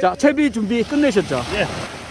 자, 채비 준비 끝내셨죠? 예.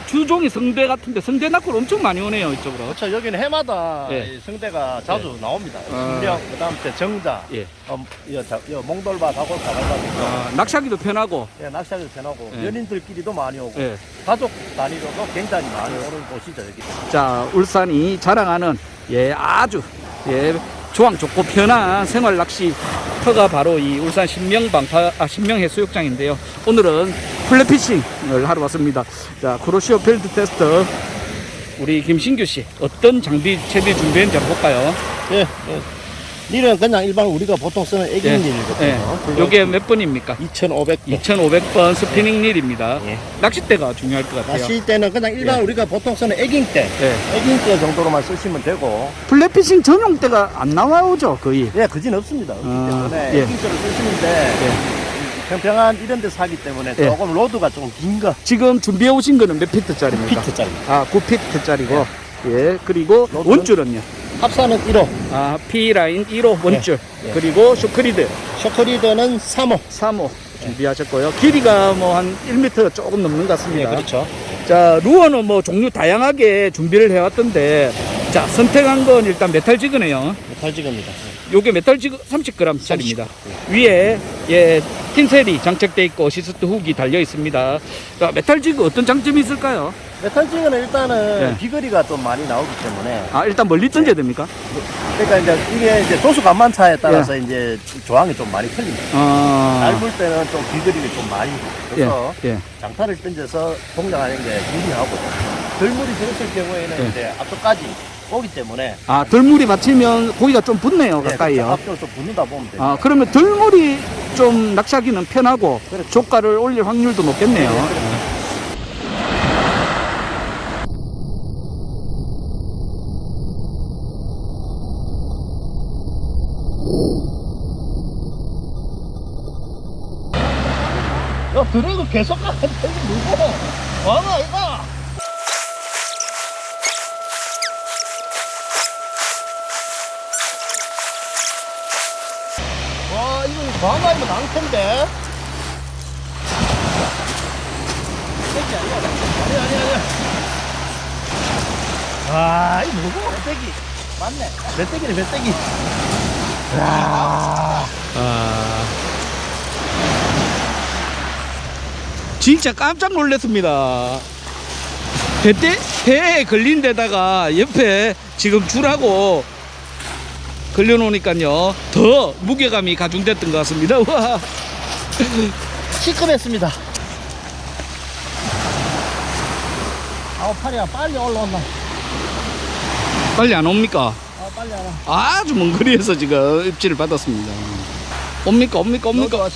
주종이 성대 같은데 성대 낙골 엄청 많이 오네요, 이쪽으로. 그렇죠. 여기는 해마다 예. 이 성대가 자주 나옵니다. 아. 신령, 그다음 때 정자, 예. 어, 이, 자, 이 몽돌바, 다골바 가가지고 아, 낚시하기도 편하고. 예, 낚시하기도 편하고 예. 연인들끼리도 많이 오고 예. 가족 단위로도 굉장히 많이 오는 곳이죠 여기. 자, 울산이 자랑하는 예, 아주 예, 조항 좋고 편한 생활 낚시터가 바로 이 울산 신명 방파 아, 신명 해수욕장인데요. 오늘은 플랫피싱을 하러 왔습니다. 자, 크로시오 필드 테스트 우리 김신규 씨 어떤 장비 채비 준비했는지 한번 볼까요? 예. 예. 닐은 그냥 일반 우리가 보통 쓰는 애기 예. 닐이거든요. 예. 요게 몇 번입니까? 2,500. 2,500번 스피닝 릴입니다. 예. 낚싯대가 중요할 것 같아요. 낚시 때는 그냥 일반 예. 우리가 보통 쓰는 애깅대, 예. 애깅대 정도로만 쓰시면 되고, 플랫피싱 전용대가 안 나와오죠, 거의. 예, 그진 없습니다. 없기 아, 때문에 예. 애깅대를 쓰시는데 평평한 이런 데 사기 때문에 예. 조금 로드가 좀긴 거, 지금 준비해 오신 거는 몇 피트짜리입니까? 피트짜리. 아, 9피트짜리고. 예, 그리고 로드는- 원줄은요? 합사는 1호, 아, P라인 1호 원줄. 예. 그리고 쇼크리드 쇼크리더는 3호. 3호 준비하셨고요. 길이가 뭐 한 1m 조금 넘는 것 같습니다. 그렇죠. 자, 루어는 뭐 종류 다양하게 준비를 해왔던데, 자, 선택한 건 일단 메탈 지그네요. 탈지겁니다. 요게 메탈 지그 30g짜리입니다. 위에 예 틴셀이 장착돼 있고 어시스트 훅이 달려 있습니다. 자, 메탈 지그 어떤 장점이 있을까요? 메탈지는 일단은 예. 비거리가 좀 많이 나오기 때문에 아, 일단 멀리 던져야 됩니까? 그러니까 이제 이게 이제 도수 감만차에 따라서 이제 조항이 좀 많이 틀립니다. 아, 얇을 때는 좀 비거리를 좀 많이 그래서 예, 예. 장타를 던져서 동작하는 게 유리하고 덜물이 들었을 경우에는 예. 이제 앞쪽까지 오기 때문에 아, 덜물이 받치면 고기가 좀 붙네요, 예, 가까이요. 앞쪽으로 좀 붙는다 보면 돼요. 아, 그러면 덜물이 좀 낚시하기는 편하고 그렇죠. 조가를 올릴 확률도 높겠네요. 야, 드래그 계속 가는데 누구? 와나 이거. 와 이거 과가 이거 낭패인데. 새끼 아니야? 아니 아니 아니. 아 이거 누구? 멧돼기. 맞네. 멧돼기네 멧돼기. 야. 아. 진짜 깜짝 놀랐습니다. 배때, 배에 걸린 데다가 옆에 지금 줄하고 걸려놓으니까요. 더 무게감이 가중됐던 것 같습니다. 와. 시급했습니다. 아우 팔이야 빨리 올라온다. 빨리 안 옵니까? 아 빨리 와라. 아주 먼 거리에서 지금 입질을 받았습니다. 옵니까? 옵니까? 옵니까? 와.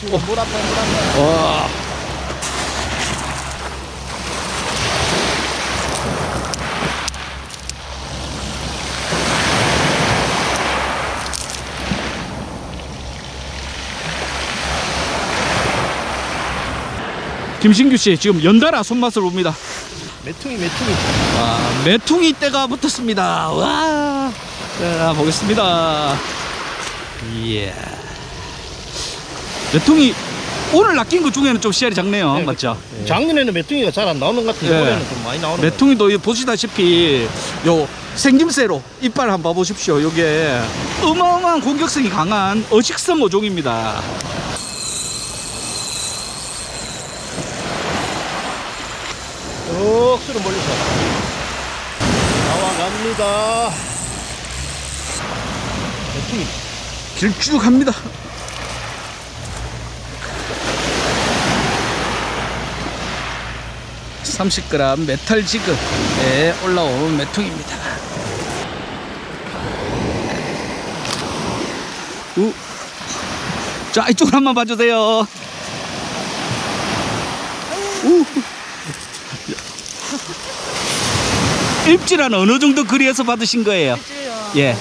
김신규 씨 지금 연달아 손맛을 봅니다. 메퉁이 메퉁이. 아, 메퉁이 때가 붙었습니다. 와. 자, 보겠습니다. 이야. 메퉁이 오늘 낚인 것 중에는 좀 씨알이 작네요. 네, 맞죠? 작년에는 메퉁이가 잘 안 나오는 것 같은데 예. 올해는 좀 많이 나오는 것 메퉁이도 이 보시다시피 요 생김새로 이빨 한번 봐보십시오. 요게 어마어마한 공격성이 강한 어식성 어종입니다. 같아요. 억수로 멀리서. 나와갑니다. 메퉁이. 길쭉합니다. (30g) 메탈 지그에 올라온 메퉁입니다. 우. 자 이쪽으로 한번 봐주세요. 우. 입질은 어느 정도 거리에서 받으신 거예요? 있지요. 예,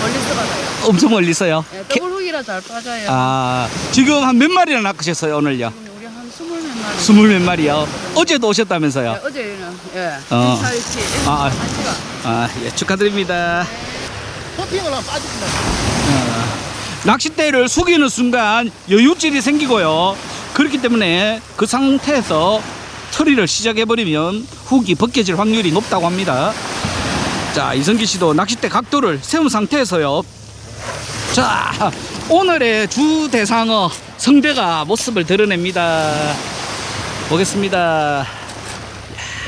멀리서 받아요. 엄청 멀리서요. 예, 더블 훅이라 잘 빠져요. 아, 지금 한 몇 마리나 낚으셨어요, 오늘요? 지금 우리 한 스물 몇 마리. 스물 몇 마리요? 어제도 예, 오셨다면서요? 어제는 예. 어. 사이치. 아, 아. 아, 예, 축하드립니다. 토핑을 하면 빠집니다. 낚싯대를 숙이는 순간 여유질이 생기고요. 그렇기 때문에 그 상태에서 처리를 시작해버리면 훅이 벗겨질 확률이 높다고 합니다. 자, 이성기 씨도 낚싯대 각도를 세운 상태에서요. 자, 오늘의 주 대상어 성대가 모습을 드러냅니다. 보겠습니다.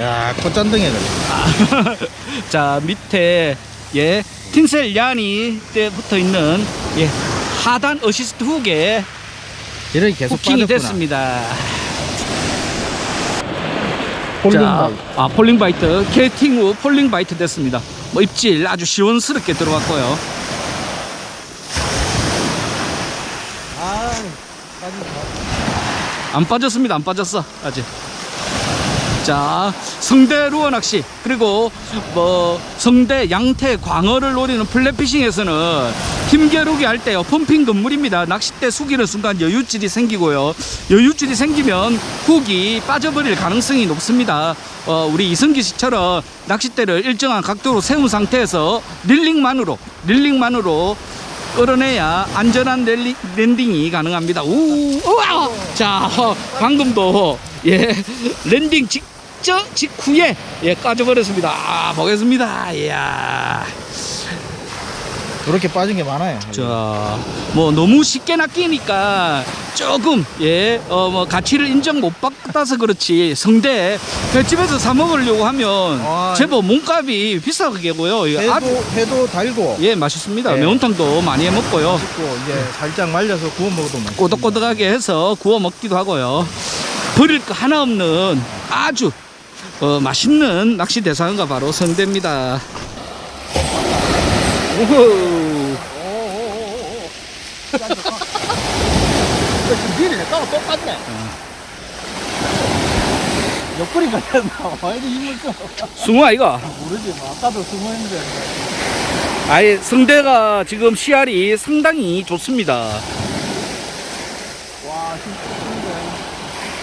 야, 콧잔등에 걸려. 자 밑에 예 틴셀 야니 때 붙어 있는 예 하단 어시스트 훅에 이렇게 계속 빠졌구나. 됐습니다. 폴링 자, 바이트. 아 폴링 바이트 캐팅 후 폴링 바이트 됐습니다. 뭐 입질 아주 시원스럽게 들어갔고요. 아, 빠진다. 안 빠졌습니다. 안 빠졌어 아직. 자 성대 루어 낚시 그리고 뭐 성대 양태 광어를 노리는 플랫피싱에서는 힘겨루기 할 때요 펌핑 건물입니다 낚싯대 숙이는 순간 여유줄이 생기고요 여유줄이 생기면 훅이 빠져버릴 가능성이 높습니다 어, 우리 이승기 씨처럼 낚싯대를 일정한 각도로 세운 상태에서 릴링만으로 릴링만으로 끌어내야 안전한 랠리, 랜딩이 가능합니다. 우, 우와! 자, 방금도 예 랜딩 직 전 직후에 예 까져버렸습니다. 아, 보겠습니다. 이야. 그렇게 빠진 게 많아요. 자, 뭐 너무 쉽게 낚이니까 조금 예, 어 뭐 가치를 인정 못 받아서 그렇지 성대 횟집에서 사 먹으려고 하면 아, 제법 몸값이 비싸게고요. 회도, 회도 달고. 예 맛있습니다. 네. 매운탕도 많이 해 먹고요. 맛있고, 이제 살짝 말려서 구워 먹어도 맛있고. 꼬덕꼬덕하게 해서 구워 먹기도 하고요. 버릴 거 하나 없는 아주 어, 맛있는 낚시 대상어가 바로 성대입니다. 우후. 미리 내가 똑같네. 옆구리 걸렸나? 와, 이리 힘을 써. 숭어 이거. 모르지, 뭐. 아까도 있는데. 아예 성대가 지금 씨알이 상당히 좋습니다. 와, 힘쓰는데.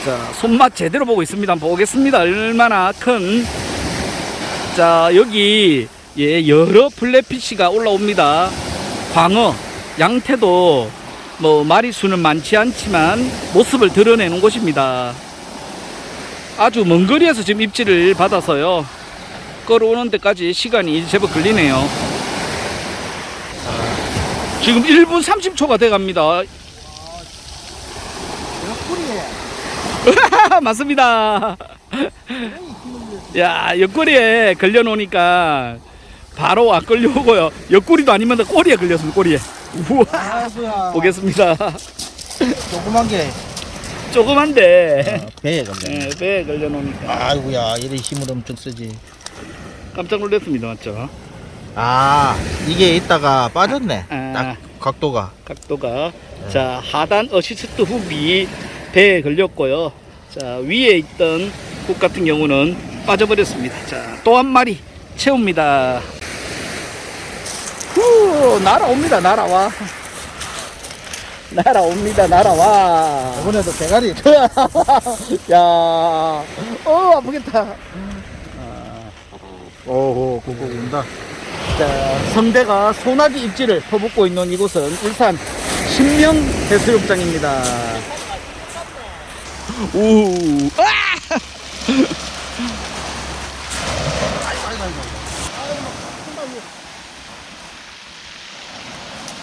자, 손맛 제대로 보고 있습니다. 보겠습니다. 얼마나 큰. 자, 여기, 예, 여러 플랫피시가 올라옵니다. 광어, 양태도 뭐 마리수는 많지 않지만 모습을 드러내는 곳입니다. 아주 먼 거리에서 지금 입질을 받아서요. 끌어오는 데까지 시간이 제법 걸리네요. 지금 1분 30초가 돼 갑니다. 옆구리에. 맞습니다. 야, 옆구리에 걸려놓으니까 바로 안 걸려오고요. 옆구리도 아니면 꼬리에 걸렸습니다, 꼬리에. 우와. 보겠습니다. 조그만 게 조그만데, 배에 걸려. 예, 배에 걸려놓으니까. 아이고야, 이래 힘을 엄청 쓰지. 깜짝 놀랐습니다, 맞죠? 아, 이게 있다가 빠졌네. 아. 딱 각도가. 각도가. 자, 하단 어시스트 훅이 배에 걸렸고요. 자, 위에 있던 훅 같은 경우는 빠져버렸습니다. 자, 또 한 마리 채웁니다. 후, 날아옵니다, 날아와. 날아옵니다, 날아와. 이번에도 대가리. 야, 어, 아프겠다. 오호, 꾹꾹 운다. 자, 성대가 소나기 입지를 퍼붓고 있는 이곳은 울산 신명 해수욕장입니다. 오, 아!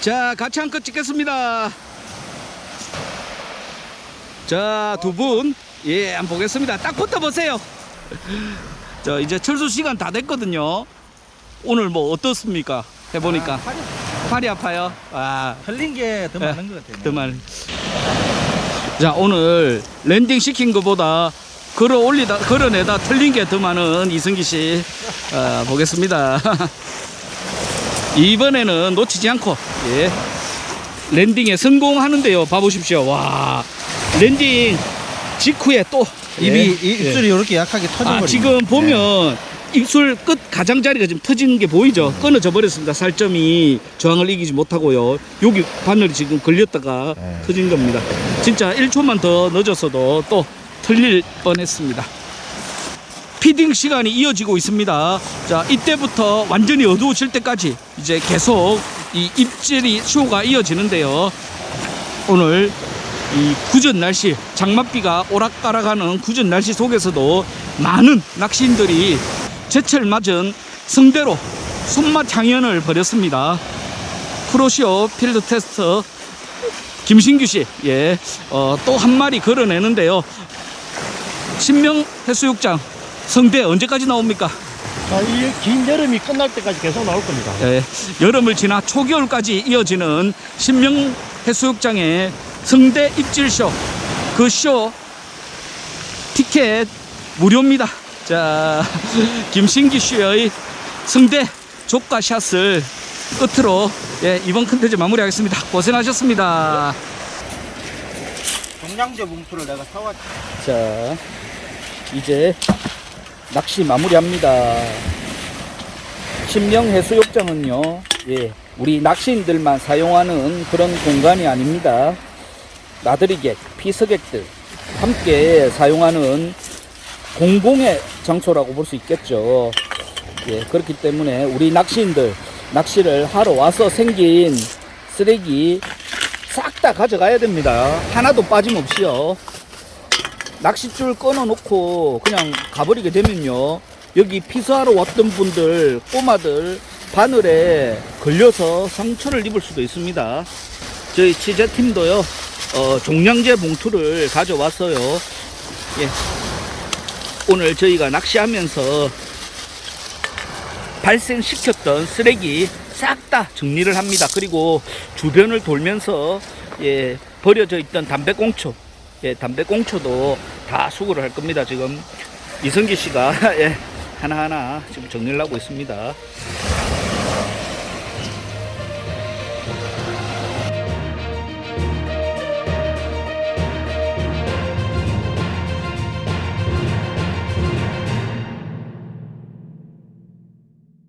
자, 같이 한컷 찍겠습니다. 자, 두 분, 예, 한번 보겠습니다. 딱 붙어 보세요. 자, 이제 철수 시간 다 됐거든요. 오늘 뭐 어떻습니까? 해보니까 팔이 아파요. 아, 흘린 게더 예, 많은 것 같아요. 그만. 자, 오늘 랜딩 시킨 것보다 걸어 올리다, 걸어내다 틀린 게 더 많은 이승기 씨. 아, 보겠습니다. 이번에는 놓치지 않고, 예. 랜딩에 성공하는데요. 봐보십시오. 와. 랜딩 직후에 또. 입이, 예, 이- 예. 입술이 이렇게 약하게 터져 버리네. 아, 지금 보면 입술 끝 가장자리가 지금 터지는 게 보이죠? 끊어져 버렸습니다. 살점이 저항을 이기지 못하고요. 여기 바늘이 지금 걸렸다가 네. 터진 겁니다. 진짜 1초만 더 늦었어도 또 틀릴 뻔했습니다. 피딩 시간이 이어지고 있습니다. 자, 이때부터 완전히 어두워질 때까지 이제 계속 이 입질이 쇼가 이어지는데요. 오늘 이 굳은 날씨, 장맛비가 오락가락하는 굳은 날씨 속에서도 많은 낚시인들이 제철 맞은 성대로 손맛 향연을 벌였습니다. 프로시오 필드 테스터 김신규 씨, 예, 어, 또 한 마리 걸어내는데요. 신명 해수욕장 성대 언제까지 나옵니까? 자, 이긴 여름이 끝날 때까지 계속 나올 겁니다. 예, 여름을 지나 초겨울까지 이어지는 신명 해수욕장의 성대 입질쇼 그 쇼 티켓 무료입니다. 자 김신기 씨의 성대 조가 샷을 끝으로 예, 이번 컨텐츠 마무리하겠습니다. 고생하셨습니다. 종량제 봉투를 내가 사왔지. 자 이제 낚시 마무리합니다. 신명 해수욕장은요, 예, 우리 낚시인들만 사용하는 그런 공간이 아닙니다. 나들이객, 피서객들 함께 사용하는 공공의 장소라고 볼 수 있겠죠. 예, 그렇기 때문에 우리 낚시인들 낚시를 하러 와서 생긴 쓰레기 싹 다 가져가야 됩니다. 하나도 빠짐없이요. 낚싯줄 끊어 놓고 그냥 가버리게 되면요. 여기 피서하러 왔던 분들, 꼬마들 바늘에 걸려서 상처를 입을 수도 있습니다. 저희 취재팀도요, 어, 종량제 봉투를 가져왔어요. 예. 오늘 저희가 낚시하면서 발생시켰던 쓰레기 싹 다 정리를 합니다. 그리고 주변을 돌면서 예, 버려져 있던 담배꽁초, 예, 담배꽁초도 다 수거를 할 겁니다. 지금 이성기 씨가 예, 하나하나 지금 정리를 하고 있습니다.